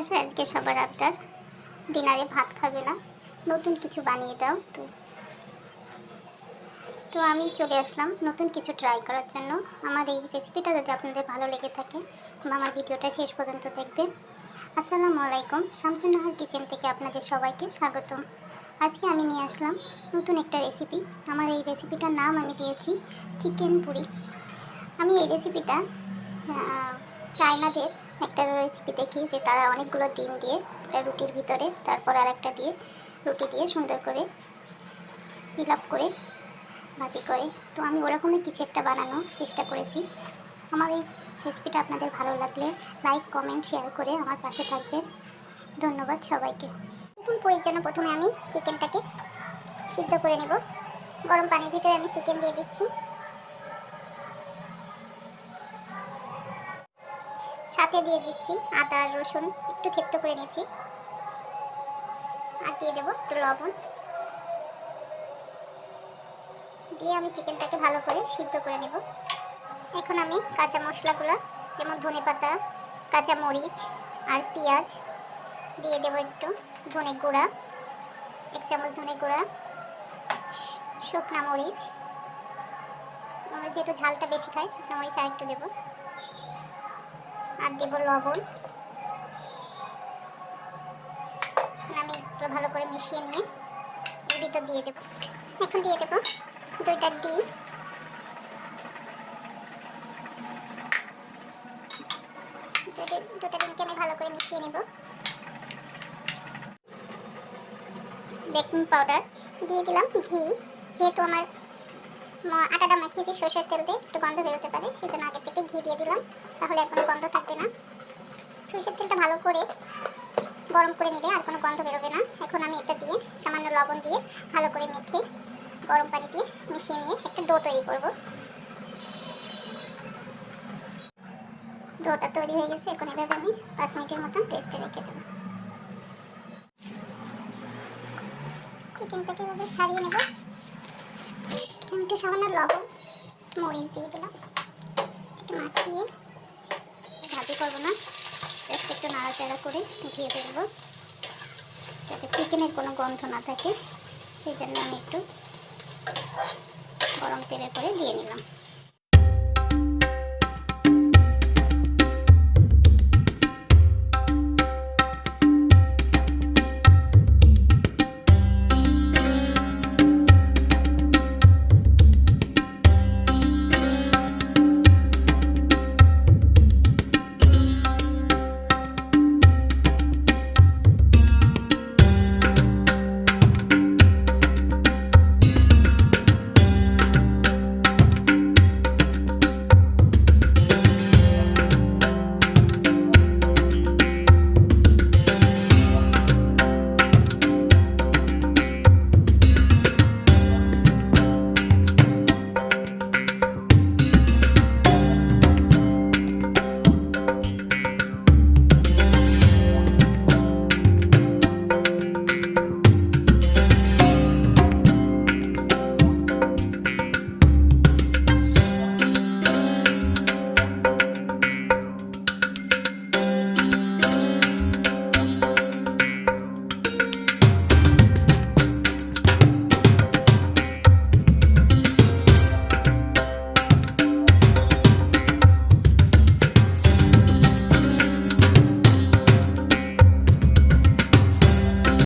বাসায় আজকে সবার আবদার। ডিনারে ভাত খাবে না। নতুন কিছু বানিয়ে দাও তো। তো আমি চলে আসলাম নতুন কিছু ট্রাই করার জন্য। আমার এই রেসিপিটা যদি আপনাদের ভালো লেগে থাকে বা আমার ভিডিওটা শেষ পর্যন্ত দেখবেন। আসসালামু আলাইকুম। শামসুন্নাহার কিচেন থেকে আপনাদের সবাইকে স্বাগতম। আজকে আমি নিয়ে আসলাম নতুন একটা রেসিপি আমার এই রেসিপিটার নাম আমি দিয়েছি চিকেন পুরি আমি এই রেসিপিটা চায়নাদের একটা রেসিপি দেখি যে তারা অনেকগুলো ডিম দিয়ে, একটা রুটির ভিতরে, তারপর আর একটা দিয়ে রুটি দিয়ে সুন্দর করে ফিল আপ করে ভাজি করে। তো আমি ওরকমই কিছু একটা বানানোর চেষ্টা করেছি। আমার এই রেসিপিটা আপনাদের ভালো লাগলে লাইক কমেন্ট শেয়ার করে আমার পাশে থাকবেন। ধন্যবাদ সবাইকে। চিকেন পুরির জন্য প্রথমে আমি চিকেনটাকে সিদ্ধ করে নেব। গরম পানির ভিতরে আমি চিকেন দিয়ে দিচ্ছি। সাথে দিয়ে দিচ্ছি, আদা, রসুন একটু থেপ্টো করে নিয়েছি। আর দিয়ে দেবো একটু লবণ। দিয়ে আমি চিকেনটাকে ভালো করে সিদ্ধ করে নেব। এখন আমি কাঁচা মশলাগুলো, যেমন ধনে পাতা, কাঁচা মরিচ আর পেঁয়াজ, দিয়ে দেবো একটু ধনে গুঁড়া, এক চামচ ধনে গুঁড়া, শুকনা মরিচ। আমরা যেহেতু ঝালটা বেশি খাই, শুকনা মরিচ আর একটু দেবো। আর দেবো লবণ। আমি একটু ভালো করে মিশিয়ে নিয়ে এর দিয়ে দেবো। এখন দিয়ে দেবো দুইটা ডিম। দুটো- ডিমকে আমি ভালো করে মিশিয়ে নেব। বেকিং পাউডার দিয়ে দিলাম ঘি। যেহেতু আমার আটাটা মাখিয়েছি, সর্ষের তেল দিয়ে, একটু গন্ধ বেরোতে পারে, সেজন্য আগে থেকে ঘি দিয়ে দিলাম, তাহলে আর কোনো গন্ধ থাকবে না। সর্ষের তেলটা ভালো করে গরম করে নিলে আর কোনো গন্ধ বেরোবে না। এখন আমি এটা দিয়ে সামান্য লবণ দিয়ে ভালো করে মেখে, গরম পানি দিয়ে মিশিয়ে নিয়ে একটা ডো তৈরি করব। ডোটা তৈরি হয়ে গেছে, এখন এভাবে আমি পাঁচ মিনিটের মতন রেস্টে রেখে দেবো। চিকেনটাকে এভাবে ছাড়িয়ে নেব। একটু সামান্য লবণ, মরিচ দিয়ে দিলাম। একটু মাখিয়ে ভাজি করব না। জাস্ট একটু নাড়াচাড়া করে উঠিয়ে ফেলব। যাতে চিকেনের কোনো গন্ধ না থাকে। সেই জন্য আমি একটু গরম তেলের করে দিয়ে নিলাম।